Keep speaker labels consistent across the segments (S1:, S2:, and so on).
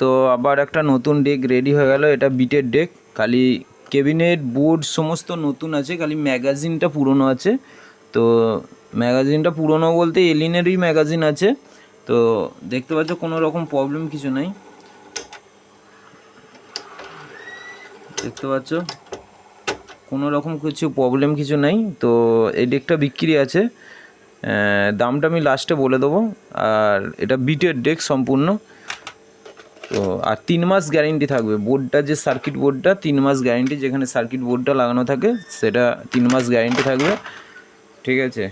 S1: তো আবার একটা নতুন ডেক রেডি হয়ে গেল, এটা বিটের ডেক খালি কেবিনেট বোর্ড সমস্ত নতুন আছে, খালি ম্যাগাজিনটা পুরনো আছে। তো ম্যাগাজিনটা পুরনো বলতে এলিনেরই ম্যাগাজিন আছে। তো দেখতে পাচ্ছ, কোনো রকম প্রবলেম কিছু নাই। দেখতে পাচ্ছ, কোনো রকম কিছু প্রবলেম কিছু নাই। তো এই ডেকটা বিক্রি আছে। দামটা আমি লাস্টে বলে দেবো। আর এটা বিটের ডেক সম্পূর্ণ। তো, আর তিন মাস গ্যারেন্টি থাকবে। বোর্ডটা যে সার্কিট বোর্ডটা, তিন মাস গ্যারেন্টি যেখানে সার্কিট বোর্ডটা লাগানো থাকে, সেটা তিন মাস গ্যারেন্টি থাকবে। ঠিক আছে?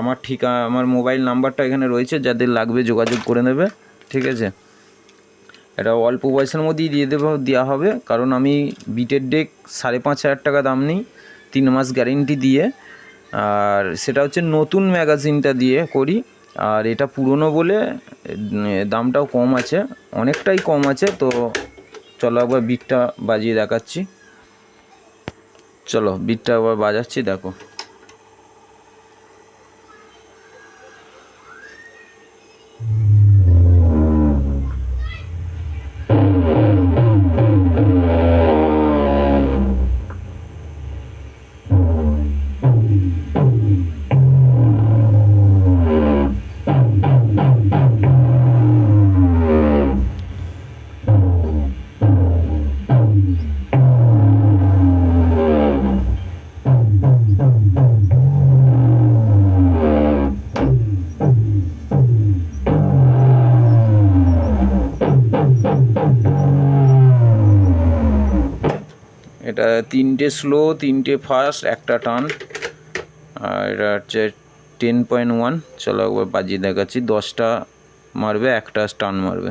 S1: আমার ঠিকা, আমার মোবাইল নাম্বারটা এখানে রয়েছে, যাদের লাগবে যোগাযোগ করে নেবে। ঠিক আছে? এটা অল্প পয়সার মধ্যেই দিয়ে দেবো দেওয়া হবে। কারণ আমি বিটের ডেক সাড়ে পাঁচ হাজার টাকা দাম নিই, তিন মাস গ্যারেন্টি দিয়ে। আর সেটা হচ্ছে নতুন ম্যাগাজিনটা দিয়ে করি। আর এটা পুরনো বলে দামটাও কম আছে, অনেকটাই কম আছে, তো চলো একবার বিটটা বাজিয়ে দেখাচ্ছি। চলো বিটটা একবার বাজাচ্ছি, দেখো। এটা তিনটে স্লো তিনটে ফাস্ট একটা টান আর এটা হচ্ছে টেন পয়েন্ট ওয়ান চলো একবার বাজিয়ে দেখাচ্ছি। দশটা মারবে, একটা টান মারবে।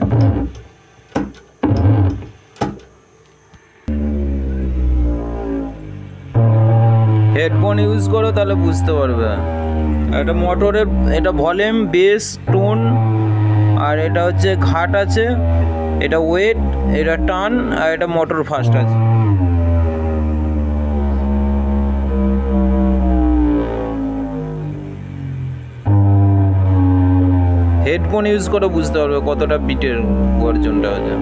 S1: হেডফোন ইউজ করো, তাহলে বুঝতে পারবে। এটা মোটরের এটা ভলিউম বেস টোন আর এটা হচ্ছে ঘাট আছে, এটা ওয়েট এটা টান আর এটা মোটর ফাস্ট আছে। হেডফোন ইউজ করে বুঝতে পারবে কতটা বিটের গর্জনটা আছে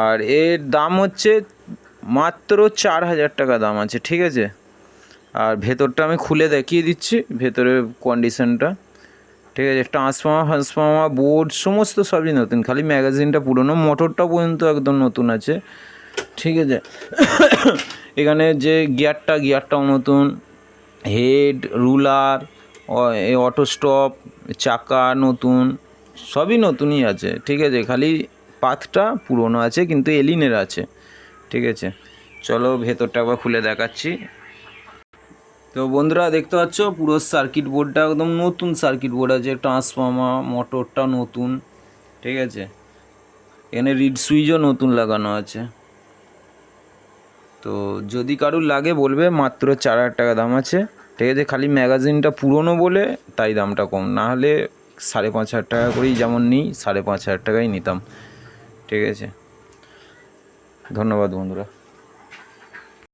S1: আর এর দাম হচ্ছে মাত্র চার হাজার টাকা দাম আছে, ঠিক আছে? আর ভেতরটা আমি খুলে দেখিয়ে দিচ্ছি, ভেতরের কন্ডিশনটা ঠিক আছে ট্রান্সফর্মার ফ্রান্সফর্মার বোর্ড সমস্ত সবই নতুন, খালি ম্যাগাজিনটা পুরনো মোটরটা পর্যন্ত একদম নতুন আছে। ঠিক আছে, এখানে যে গিয়ারটা গিয়ারটাও নতুন হেড রুলার অটো স্টপ চাকা নতুন, সবই নতুনই আছে। ঠিক আছে, খালি পাথটা পুরনো আছে, কিন্তু এলিনের আছে। ঠিক আছে, চলো ভেতরটা একবার খুলে দেখাচ্ছি। তো বন্ধুরা দেখতে পাচ্ছ, পুরো সার্কিট বোর্ডটা একদম নতুন সার্কিট বোর্ড আছে ট্রান্সফর্মার মোটরটা নতুন, ঠিক আছে? এখানে রিড সুইচও নতুন লাগানো আছে। তো যদি কারুর লাগে বলবে, মাত্র চার হাজার টাকা দাম আছে, ঠিক আছে? খালি ম্যাগাজিনটা পুরনো বলে তাই দামটা কম, না হলে সাড়ে পাঁচ হাজার টাকা করেই যেমন নিই, সাড়ে পাঁচ হাজার টাকাই নিতাম, ঠিক আছে? ধন্যবাদ বন্ধুরা।